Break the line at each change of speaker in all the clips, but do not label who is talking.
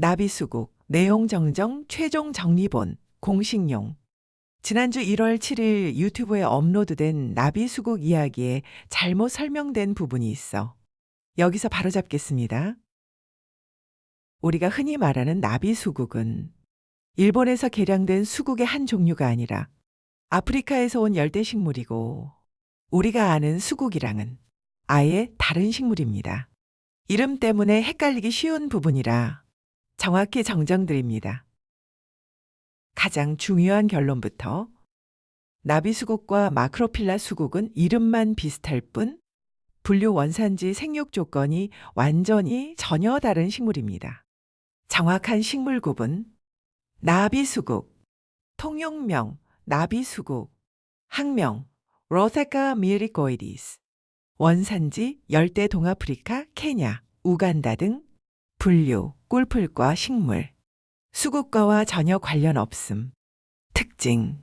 나비수국 내용 정정 최종 정리본 공식용 지난주 1월 7일 유튜브에 업로드된 나비수국 이야기에 잘못 설명된 부분이 있어 여기서 바로 잡겠습니다. 우리가 흔히 말하는 나비수국은 일본에서 개량된 수국의 한 종류가 아니라 아프리카에서 온 열대 식물이고 우리가 아는 수국이랑은 아예 다른 식물입니다. 이름 때문에 헷갈리기 쉬운 부분이라 정확히 정정드립니다. 가장 중요한 결론부터 나비 수국과 마크로필라 수국은 이름만 비슷할 뿐 분류 원산지 생육 조건이 완전히 전혀 다른 식물입니다. 정확한 식물 구분 나비 수국 통용명 나비 수국 학명 로세카 미리코이디스 원산지 열대 동아프리카, 케냐, 우간다 등 분류, 꿀풀과 식물, 수국과와 전혀 관련 없음. 특징,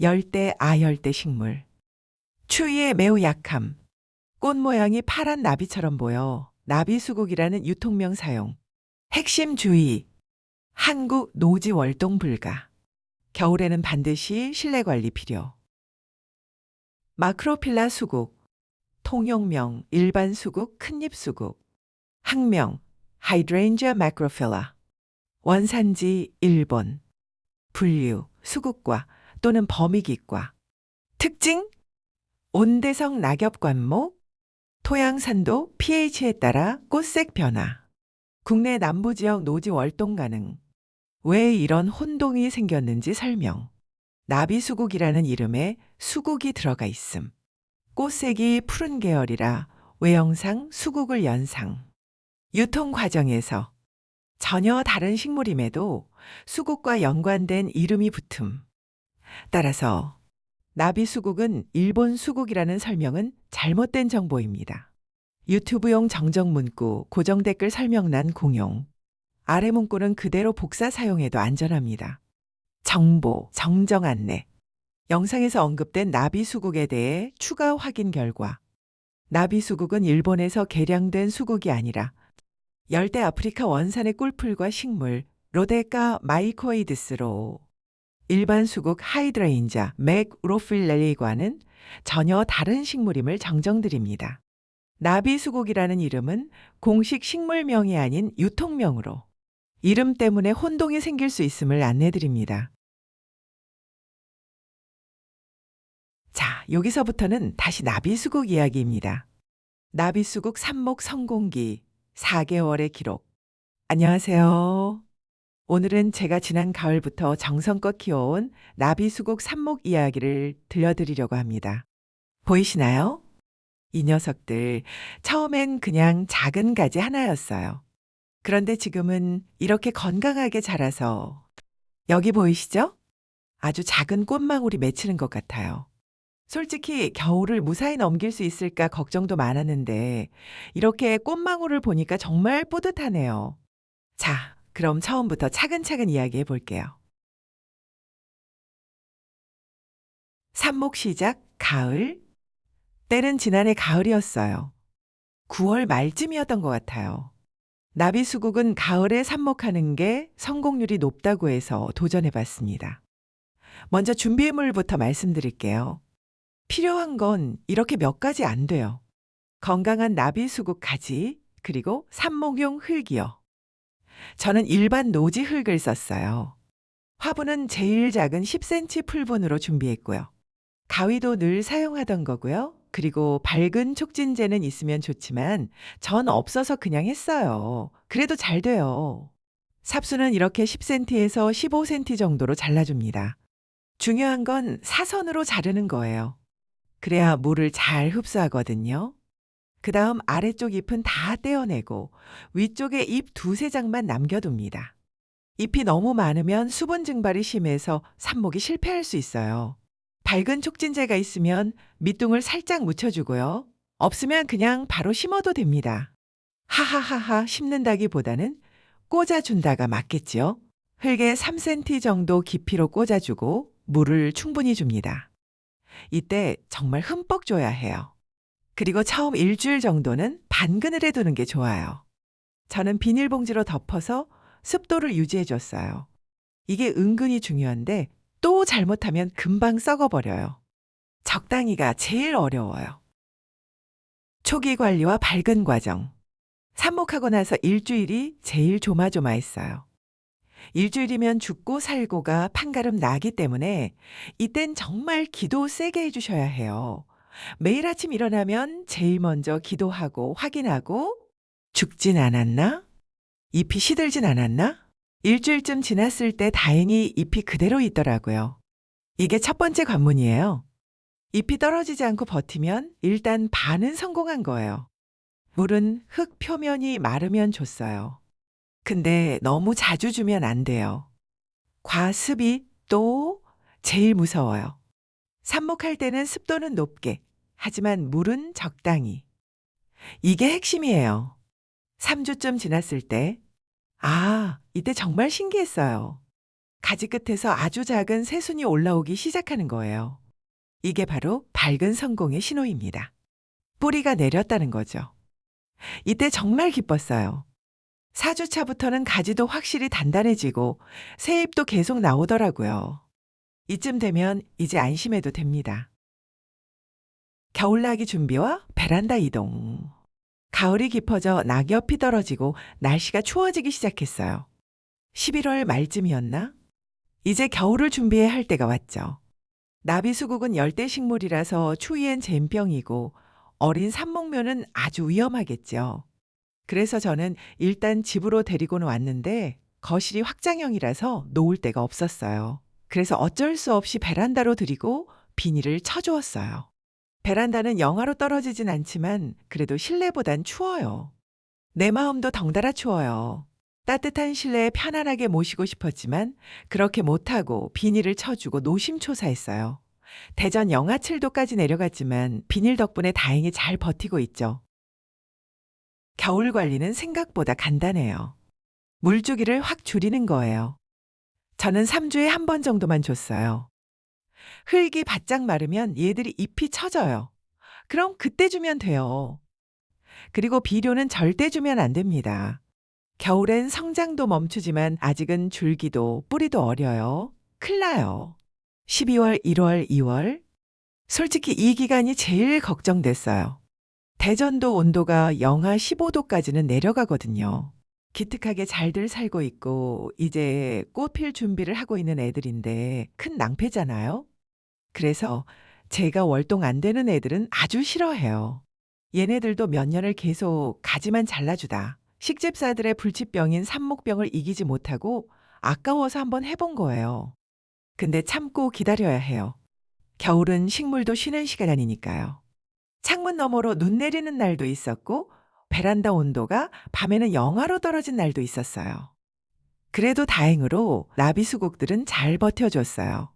열대 아열대 식물. 추위에 매우 약함. 꽃 모양이 파란 나비처럼 보여 나비수국이라는 유통명 사용. 핵심 주의, 한국 노지 월동 불가. 겨울에는 반드시 실내 관리 필요. 마크로필라 수국, 통용명 일반 수국 큰잎 수국, 학명 하이드레인지아 마크로필라, 원산지 일본, 분류 수국과 또는 범위기과, 특징 온대성 낙엽 관목, 토양 산도 pH에 따라 꽃색 변화, 국내 남부 지역 노지 월동 가능. 왜 이런 혼동이 생겼는지 설명. 나비수국이라는 이름에 수국이 들어가 있음. 꽃색이 푸른 계열이라 외형상 수국을 연상. 유통 과정에서 전혀 다른 식물임에도 수국과 연관된 이름이 붙음. 따라서 나비 수국은 일본 수국이라는 설명은 잘못된 정보입니다. 유튜브용 정정 문구, 고정 댓글 설명란 공용. 아래 문구는 그대로 복사 사용해도 안전합니다. 정보, 정정 안내. 영상에서 언급된 나비 수국에 대해 추가 확인 결과 나비 수국은 일본에서 개량된 수국이 아니라 열대 아프리카 원산의 꿀풀과 식물 로데카 마이코이드스로 일반 수국 하이드레인자 맥 로필렐리과는 전혀 다른 식물임을 정정드립니다. 나비수국이라는 이름은 공식 식물명이 아닌 유통명으로 이름 때문에 혼동이 생길 수 있음을 안내드립니다. 자, 여기서부터는 다시 나비수국 이야기입니다. 나비수국 삽목 성공기 4개월의 기록. 안녕하세요. 오늘은 제가 지난 가을부터 정성껏 키워온 나비수국 삽목 이야기를 들려드리려고 합니다. 보이시나요? 이 녀석들 처음엔 그냥 작은 가지 하나였어요. 그런데 지금은 이렇게 건강하게 자라서 여기 보이시죠? 아주 작은 꽃망울이 맺히는 것 같아요. 솔직히 겨울을 무사히 넘길 수 있을까 걱정도 많았는데 이렇게 꽃망울을 보니까 정말 뿌듯하네요. 자, 그럼 처음부터 차근차근 이야기해 볼게요. 삽목 시작 가을. 때는 지난해 가을이었어요. 9월 말쯤이었던 것 같아요. 나비수국은 가을에 삽목하는 게 성공률이 높다고 해서 도전해 봤습니다. 먼저 준비물부터 말씀드릴게요. 필요한 건 이렇게 몇 가지 안 돼요. 건강한 나비 수국 가지, 그리고 삽목용 흙이요. 저는 일반 노지 흙을 썼어요. 화분은 제일 작은 10cm 풀분으로 준비했고요. 가위도 늘 사용하던 거고요. 그리고 밝은 촉진제는 있으면 좋지만 전 없어서 그냥 했어요. 그래도 잘 돼요. 삽수는 이렇게 10cm에서 15cm 정도로 잘라줍니다. 중요한 건 사선으로 자르는 거예요. 그래야 물을 잘 흡수하거든요. 그 다음 아래쪽 잎은 다 떼어내고 위쪽에 잎 두세 장만 남겨둡니다. 잎이 너무 많으면 수분 증발이 심해서 삽목이 실패할 수 있어요. 밝은 촉진제가 있으면 밑둥을 살짝 묻혀주고요. 없으면 그냥 바로 심어도 됩니다. 하하하하 심는다기보다는 꽂아준다가 맞겠지요. 흙에 3cm 정도 깊이로 꽂아주고 물을 충분히 줍니다. 이때 정말 흠뻑 줘야 해요. 그리고 처음 일주일 정도는 반그늘에 두는 게 좋아요. 저는 비닐봉지로 덮어서 습도를 유지해 줬어요. 이게 은근히 중요한데 또 잘못하면 금방 썩어버려요. 적당히가 제일 어려워요. 초기 관리와 밝은 과정. 삽목하고 나서 일주일이 제일 조마조마했어요. 일주일이면 죽고 살고가 판가름 나기 때문에 이땐 정말 기도 세게 해주셔야 해요. 매일 아침 일어나면 제일 먼저 기도하고 확인하고 죽진 않았나? 잎이 시들진 않았나? 일주일쯤 지났을 때 다행히 잎이 그대로 있더라고요. 이게 첫 번째 관문이에요. 잎이 떨어지지 않고 버티면 일단 반은 성공한 거예요. 물은 흙 표면이 마르면 줬어요. 근데 너무 자주 주면 안 돼요. 과습이 또 제일 무서워요. 삽목할 때는 습도는 높게, 하지만 물은 적당히. 이게 핵심이에요. 3주쯤 지났을 때, 아, 이때 정말 신기했어요. 가지 끝에서 아주 작은 새순이 올라오기 시작하는 거예요. 이게 바로 밝은 성공의 신호입니다. 뿌리가 내렸다는 거죠. 이때 정말 기뻤어요. 4주차부터는 가지도 확실히 단단해지고 새잎도 계속 나오더라고요. 이쯤 되면 이제 안심해도 됩니다. 겨울나기 준비와 베란다 이동. 가을이 깊어져 낙엽이 떨어지고 날씨가 추워지기 시작했어요. 11월 말쯤이었나? 이제 겨울을 준비해야 할 때가 왔죠. 나비수국은 열대 식물이라서 추위엔 잼병이고 어린 삽목묘는 아주 위험하겠죠. 그래서 저는 일단 집으로 데리고는 왔는데 거실이 확장형이라서 놓을 데가 없었어요. 그래서 어쩔 수 없이 베란다로 드리고 비닐을 쳐주었어요. 베란다는 영하로 떨어지진 않지만 그래도 실내보단 추워요. 내 마음도 덩달아 추워요. 따뜻한 실내에 편안하게 모시고 싶었지만 그렇게 못하고 비닐을 쳐주고 노심초사했어요. 대전 영하 7도까지 내려갔지만 비닐 덕분에 다행히 잘 버티고 있죠. 겨울 관리는 생각보다 간단해요. 물주기를 확 줄이는 거예요. 저는 3주에 한 번 정도만 줬어요. 흙이 바짝 마르면 얘들이 잎이 처져요. 그럼 그때 주면 돼요. 그리고 비료는 절대 주면 안 됩니다. 겨울엔 성장도 멈추지만 아직은 줄기도 뿌리도 어려요. 클 나요. 12월, 1월, 2월. 솔직히 이 기간이 제일 걱정됐어요. 대전도 온도가 영하 15도까지는 내려가거든요. 기특하게 잘들 살고 있고 이제 꽃 필 준비를 하고 있는 애들인데 큰 낭패잖아요. 그래서 제가 월동 안 되는 애들은 아주 싫어해요. 얘네들도 몇 년을 계속 가지만 잘라주다. 식집사들의 불치병인 삼목병을 이기지 못하고 아까워서 한번 해본 거예요. 근데 참고 기다려야 해요. 겨울은 식물도 쉬는 시간이니까요. 창문 너머로 눈 내리는 날도 있었고 베란다 온도가 밤에는 영하로 떨어진 날도 있었어요. 그래도 다행으로 나비 수국들은 잘 버텨줬어요.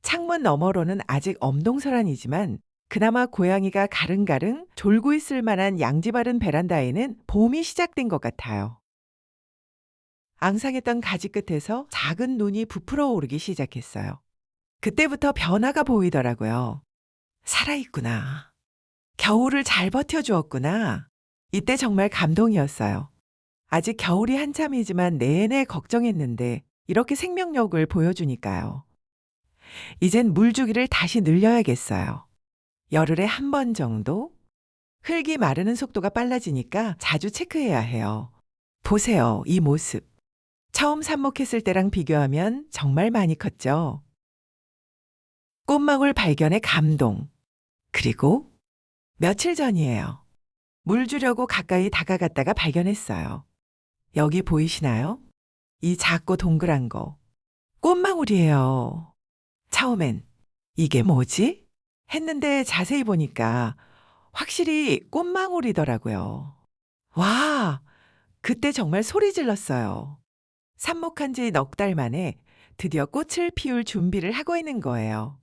창문 너머로는 아직 엄동설한이지만 그나마 고양이가 가릉가릉 졸고 있을 만한 양지 바른 베란다에는 봄이 시작된 것 같아요. 앙상했던 가지 끝에서 작은 눈이 부풀어 오르기 시작했어요. 그때부터 변화가 보이더라고요. 살아있구나. 겨울을 잘 버텨주었구나. 이때 정말 감동이었어요. 아직 겨울이 한참이지만 내내 걱정했는데 이렇게 생명력을 보여주니까요. 이젠 물 주기를 다시 늘려야겠어요. 열흘에 한 번 정도? 흙이 마르는 속도가 빨라지니까 자주 체크해야 해요. 보세요, 이 모습. 처음 삽목했을 때랑 비교하면 정말 많이 컸죠. 꽃망울 발견의 감동. 그리고 며칠 전이에요. 물 주려고 가까이 다가갔다가 발견했어요. 여기 보이시나요? 이 작고 동그란 거. 꽃망울이에요. 처음엔 이게 뭐지? 했는데 자세히 보니까 확실히 꽃망울이더라고요. 와, 그때 정말 소리 질렀어요. 삽목한 지 넉 달 만에 드디어 꽃을 피울 준비를 하고 있는 거예요.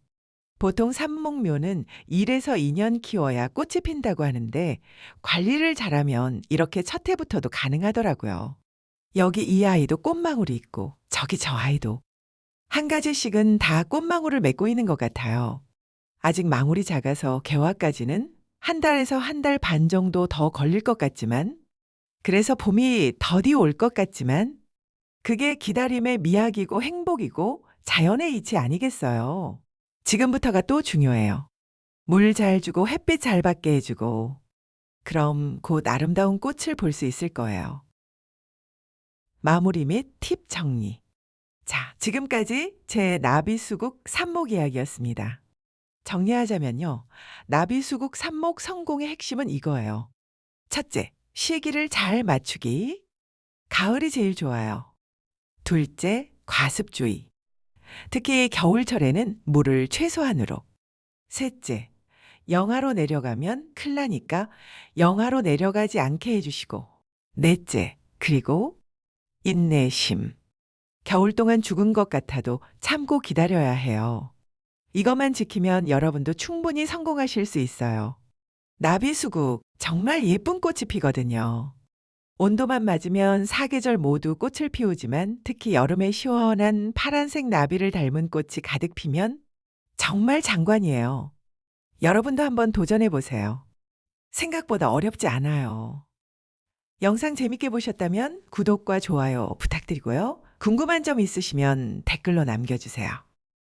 보통 삽목묘는 1에서 2년 키워야 꽃이 핀다고 하는데 관리를 잘하면 이렇게 첫 해부터도 가능하더라고요. 여기 이 아이도 꽃망울이 있고 저기 저 아이도 한 가지씩은 다 꽃망울을 맺고 있는 것 같아요. 아직 망울이 작아서 개화까지는 한 달에서 한 달 반 정도 더 걸릴 것 같지만 그래서 봄이 더디 올 것 같지만 그게 기다림의 미학이고 행복이고 자연의 이치 아니겠어요. 지금부터가 또 중요해요. 물 잘 주고 햇빛 잘 받게 해주고 그럼 곧 아름다운 꽃을 볼 수 있을 거예요. 마무리 및 팁 정리. 자, 지금까지 제 나비수국 삽목 이야기였습니다. 정리하자면요. 나비수국 삽목 성공의 핵심은 이거예요. 첫째, 시기를 잘 맞추기. 가을이 제일 좋아요. 둘째, 과습주의. 특히 겨울철에는 물을 최소한으로. 셋째, 영하로 내려가면 클 나니까 영하로 내려가지 않게 해주시고. 넷째, 그리고 인내심. 겨울 동안 죽은 것 같아도 참고 기다려야 해요. 이것만 지키면 여러분도 충분히 성공하실 수 있어요. 나비수국 정말 예쁜 꽃이 피거든요. 온도만 맞으면 사계절 모두 꽃을 피우지만 특히 여름에 시원한 파란색 나비를 닮은 꽃이 가득 피면 정말 장관이에요. 여러분도 한번 도전해 보세요. 생각보다 어렵지 않아요. 영상 재밌게 보셨다면 구독과 좋아요 부탁드리고요. 궁금한 점 있으시면 댓글로 남겨주세요.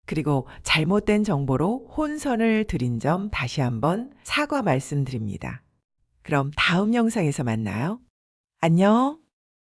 그리고 잘못된 정보로 혼선을 드린 점 다시 한번 사과 말씀드립니다. 그럼 다음 영상에서 만나요. 안녕.